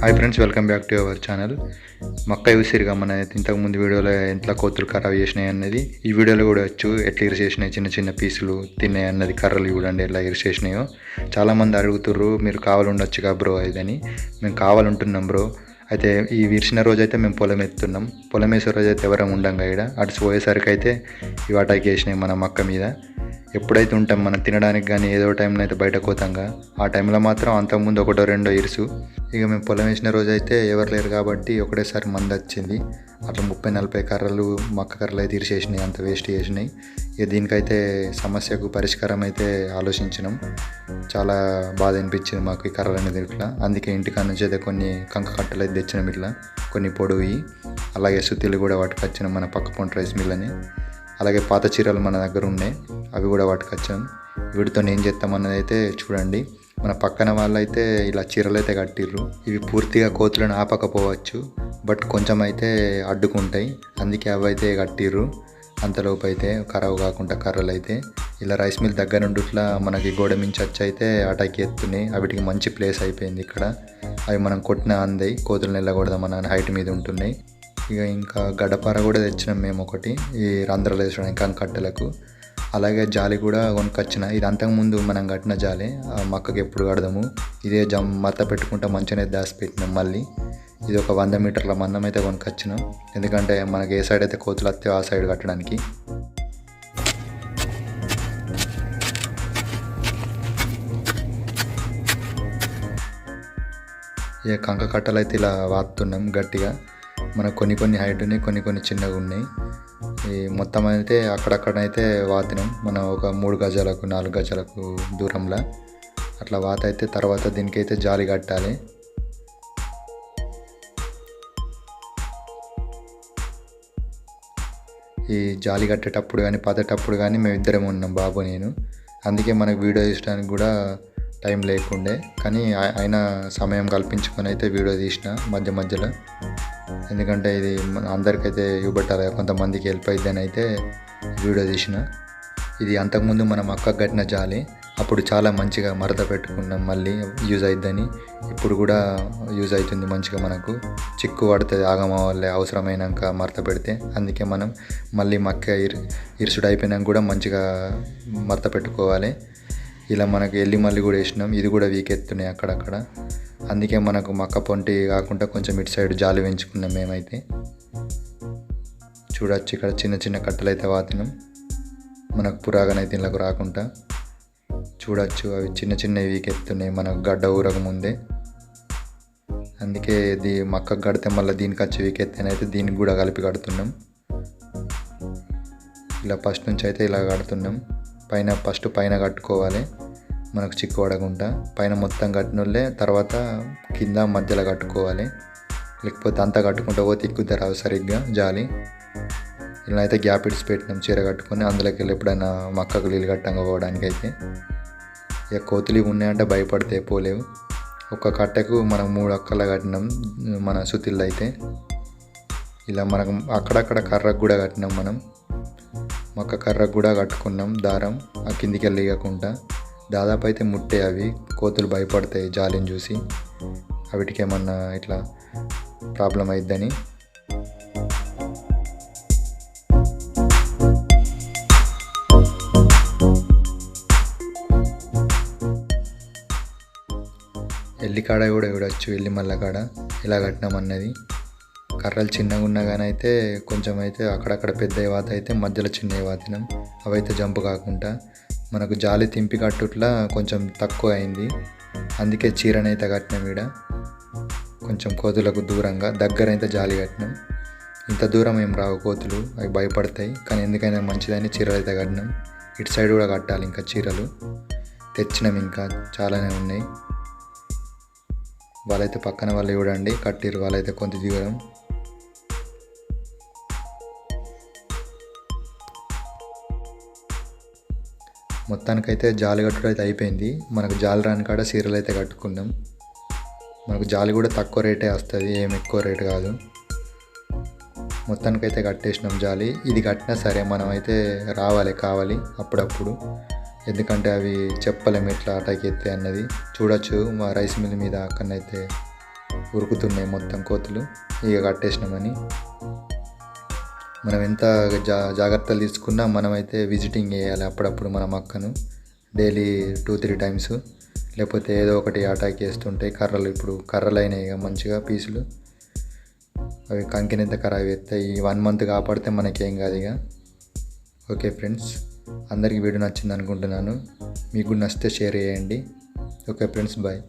Hi friends welcome back to our channel మక్క ఉసిరిగా మన ఇంతకుముందు వీడియోలో ఎట్లా కోతులు ఖరాబ్ చేసినాయి అన్నది ఈ వీడియోలో కూడా వచ్చు ఎట్లా ఇరిసేసినాయి చిన్న చిన్న పీసులు తిన్నాయి అన్నది కర్రలు చూడండి ఎట్లా ఇరిసేసినాయో చాలామంది అడుగుతుర్రు మీరు కావాలండొచ్చుగా బ్రో? ఇదని మేము కావాలంటున్నాం బ్రో. అయితే ఈ విరిచిన రోజైతే మేము పొలం ఎత్తున్నాం. పొలం వేసే రోజు అయితే ఎవరం ఉండంగా ఇక్కడ అటు పోయేసరికి అయితే ఇవి అటాక్ వేసినాయి మన మక్క మీద. ఎప్పుడైతే ఉంటాం మనం తినడానికి కానీ ఏదో టైంలో అయితే బయటకు పోతాంగా ఆ టైంలో మాత్రం అంతకుముందు ఒకటో రెండో ఇరుసు. ఇక మేము పొలం వేసిన రోజు అయితే ఎవరు లేరు కాబట్టి ఒకటేసారి మంది వచ్చింది అట్లా ముప్పై నలభై కర్రలు మక్క కర్రలు అయితే ఇరిసేసినాయి అంత వేస్ట్ చేసినాయి. ఇక దీనికైతే సమస్యకు పరిష్కారం అయితే ఆలోచించినాం. చాలా బాధ అనిపించింది మాకు ఈ కర్రలు అనేది ఇట్లా. అందుకే ఇంటికాడ నుంచి అయితే కొన్ని కంక కట్టలు అయితే తెచ్చినాం ఇట్లా. కొన్ని పొడవి అలాగే సుత్తిలు కూడా పట్టుకొచ్చినాం మన పక్క పొంట రైస్ మిల్ అని. అలాగే పాత చీరలు మన దగ్గర ఉన్నాయి. అవి కూడా పట్టుకొచ్చాం. వీటితో ఏం చేస్తామన్నది అయితే చూడండి. మన పక్కన వాళ్ళైతే ఇలా చీరలు అయితే కట్టిర్రు. ఇవి పూర్తిగా కోతులను ఆపకపోవచ్చు బట్ కొంచెం అయితే అడ్డుకుంటాయి. అందుకే అవి అయితే కట్టిర్రు. అంతలోపు అయితే ఖరాబ్ కాకుండా కర్రలు అయితే ఇలా రైస్ మిల్ దగ్గర నుండి ఇట్లా మనకి గోడ మించి వచ్చి అయితే అటాకి ఎత్తున్నాయి వాటికి మంచి ప్లేస్ అయిపోయింది ఇక్కడ. అవి మనం కొట్టిన అందాయి కోతులు మన హైట్ మీద ఉంటున్నాయి. ఇక ఇంకా గడపార కూడా తెచ్చినాం మేము ఒకటి. ఈ రంధ్రాలు వేసడానికి కట్టెలకు అలాగే జాలి కూడా కొనుక్కొచ్చిన ఇది అంతకుముందు మనం కట్టిన జాలి. ఆ మక్కకి ఎప్పుడు కడదాము. ఇదే జమ్ మత్త పెట్టుకుంటా మంచిగానే దాచి పెట్టినాం మళ్ళీ. ఇది ఒక వంద మీటర్ల మందం అయితే కొనుక్కొచ్చినాం ఎందుకంటే మనకి ఏ సైడ్ అయితే కోతులు వస్తే ఆ సైడ్ కట్టడానికి. ఇక కంక కట్టలు అయితే ఇలా వాతున్నాం గట్టిగా. మనకు కొన్ని కొన్ని హైట్ ఉన్నాయి కొన్ని కొన్ని చిన్నగా ఉన్నాయి. ఈ మొత్తం అయితే అక్కడక్కడైతే వాతినాం మనం ఒక మూడు గజాలకు నాలుగు గజాలకు దూరంలో. అట్లా వాత అయితే తర్వాత దీనికైతే జాలి కట్టాలి. ఈ జాలి కట్టేటప్పుడు కానీ పదేటప్పుడు కానీ మేము ఇద్దరం ఉన్నాం బాబు నేను. అందుకే మనకు వీడియో తీసడానికి కూడా టైం లేకుండే. కానీ ఆయన సమయం కల్పించుకొని అయితే వీడియో తీసిన మధ్య మధ్యలో. ఎందుకంటే ఇది అందరికైతే ఇవ్వబట్టాలి కొంతమందికి హెల్ప్ అయిద్దని అయితే వీడియో తీసిన. ఇది అంతకుముందు మనం అక్క కట్టిన జాలి అప్పుడు చాలా మంచిగా మరత పెట్టుకున్నాం మళ్ళీ యూజ్ అవుతుందని ఇప్పుడు కూడా యూజ్ అవుతుంది మంచిగా మనకు. చిక్కు పడుతుంది ఆగమ వల్లే అవసరమైనాక మరత పెడితే. అందుకే మనం మళ్ళీ మక్క ఇరు ఇరుసుడు అయిపోయినాక కూడా మంచిగా మరత పెట్టుకోవాలి. ఇలా మనకి ఎల్లి మళ్ళీ కూడా వేసినాం. ఇది కూడా వీక్ ఎత్తున్నాయి అక్కడక్కడ. అందుకే మనకు మక్క పొంటి కాకుండా కొంచెం ఇటు సైడ్ జాలి పెంచుకున్నాం మేమైతే. చూడొచ్చు ఇక్కడ చిన్న చిన్న కట్టలు అయితే వాతినాం మనకు పురాగనైతే ఇళ్ళకు రాకుండా. చూడొచ్చు అవి చిన్న చిన్నవి వీకెత్తున్నాయి మనకు గడ్డ ఊరక ముందే. అందుకే ఇది మక్కకు కడితే మళ్ళీ దీనికి వచ్చి వీకెత్తేనైతే దీనికి కూడా కలిపి కడుతున్నాం. ఇలా ఫస్ట్ నుంచి అయితే ఇలా కడుతున్నాం. పైన ఫస్ట్ పైన కట్టుకోవాలి. మనకు చిక్కు పడకుండా పైన మొత్తం కట్టినోళ్ళే తర్వాత కింద మధ్యలో కట్టుకోవాలి. లేకపోతే అంతా కట్టుకుంటూ పోతే ఎక్కువ రావు సరిగ్గా జాలి. ఇలా అయితే గ్యాప్ ఇడ్స్ పెట్టినాం చీర కట్టుకొని అందులోకి వెళ్ళి ఎప్పుడైనా మక్కకు నీళ్ళు కట్టంగా పోవడానికి అయితే ఇక కోతులు ఇవి ఉన్నాయంటే భయపడితే పోలేవు. ఒక కట్టెకు మనం మూడు అక్కల కట్టినాం మన సుతిళ్ళు అయితే. ఇలా మనకు అక్కడక్కడ కర్రకు కూడా కట్టినాం మనం. మొక్క కర్రకు కూడా కట్టుకున్నాం దారం ఆ కిందికి వెళ్ళకుండా దాదాపు అయితే ముట్టే అవి. కోతులు భయపడతాయి జాలిని చూసి. వాటికి ఏమన్నా ఇట్లా ప్రాబ్లం అయిద్దని. ఎల్లి కాడ కూడా చూడవచ్చు ఎల్లి మల్ల కాడ. ఇలా కట్టినామన్నది కర్రలు చిన్నగా ఉన్నా కానీ అయితే కొంచెం అయితే అక్కడక్కడ పెద్ద వాత అయితే మధ్యలో చిన్న వాతినాం. అవైతే జంపు కాకుండా. మనకు జాలి తింపి కట్టుట్లా కొంచెం తక్కువ అయింది అందుకే చీరనైతే కట్టినాం ఈడ. కొంచెం కోతులకు దూరంగా దగ్గర అయితే జాలి కట్టినాం. ఇంత దూరం ఏం రావు కోతులు అవి భయపడతాయి. కానీ ఎందుకైనా మంచిదని చీరలు అయితే కట్టినాం. ఇటు సైడ్ కూడా కట్టాలి ఇంకా చీరలు. తెచ్చినాం ఇంకా చాలానే ఉన్నాయి. వాళ్ళైతే పక్కన వాళ్ళు చూడండి కట్టిరు వాళ్ళైతే కొంత దూరం. మొత్తానికైతే జాలి కట్టుడు అయితే అయిపోయింది. మనకు జాలి రాని కాడ సీరలు అయితే కట్టుకున్నాం మనకు జాలి కూడా తక్కువ రేటే వస్తుంది ఏం ఎక్కువ రేటు కాదు. మొత్తానికైతే కట్టేసినాం జాలి. ఇది కట్టినా సరే మనం అయితే రావాలి కావాలి అప్పుడప్పుడు. ఎందుకంటే అవి చెప్పలేము ఎట్లా అటాక్ ఎత్తే అన్నది. చూడొచ్చు మా రైస్ మిల్ మీద అక్కడనైతే ఉరుకుతున్నాయి మొత్తం కోతులు. ఇక కట్టేసినామని. మనం ఎంత జా జాగ్రత్తలు తీసుకున్నా మనమైతే విజిటింగ్ చేయాలి అప్పుడప్పుడు మన మొక్కను. డైలీ టూ త్రీ టైమ్స్ లేకపోతే ఏదో ఒకటి అటాక్ చేస్తుంటాయి కర్రలు ఇప్పుడు కర్రలు అయినాయి ఇక మంచిగా పీసులు. అవి కంకినంత ఖరాబ్ చేస్తాయి ఈ వన్ మంత్ కాపాడితే మనకేం కాదు ఇక. ఓకే ఫ్రెండ్స్ అందరికీ వీడియో నచ్చింది అనుకుంటున్నాను. మీకు నచ్చితే షేర్ చేయండి. Okay friends bye